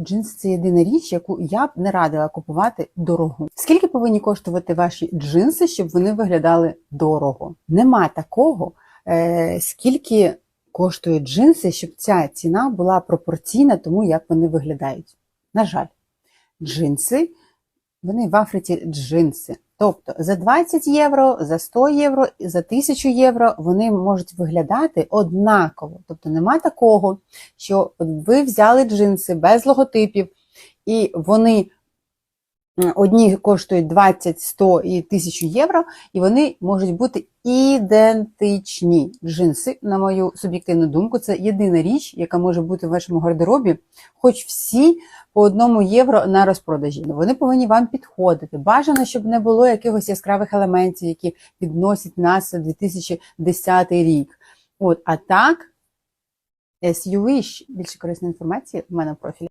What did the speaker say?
джинси це єдина річ, яку я б не радила купувати дорогу. Скільки повинні коштувати ваші джинси, щоб вони виглядали дорого? Нема такого, е, скільки коштують джинси, щоб ця ціна була пропорційна тому, як вони виглядають. На жаль, джинси, вони в Африці джинси. Тобто за 20 євро, за 100 євро, за 1000 євро вони можуть виглядати однаково. Тобто нема такого, що ви взяли джинси без логотипів, і вони одні коштують 20, 100 і 1000 євро, і вони можуть бути ідентичні. Джинси, на мою суб'єктивну думку, це єдина річ, яка може бути в вашому гардеробі, хоч всі по одному євро на розпродажі. Ну, Вони повинні вам підходити. Бажано, щоб не було якихось яскравих елементів, які підносять нас у 2010 рік. От, а так, wish. Більше корисної інформації в мене в профілі.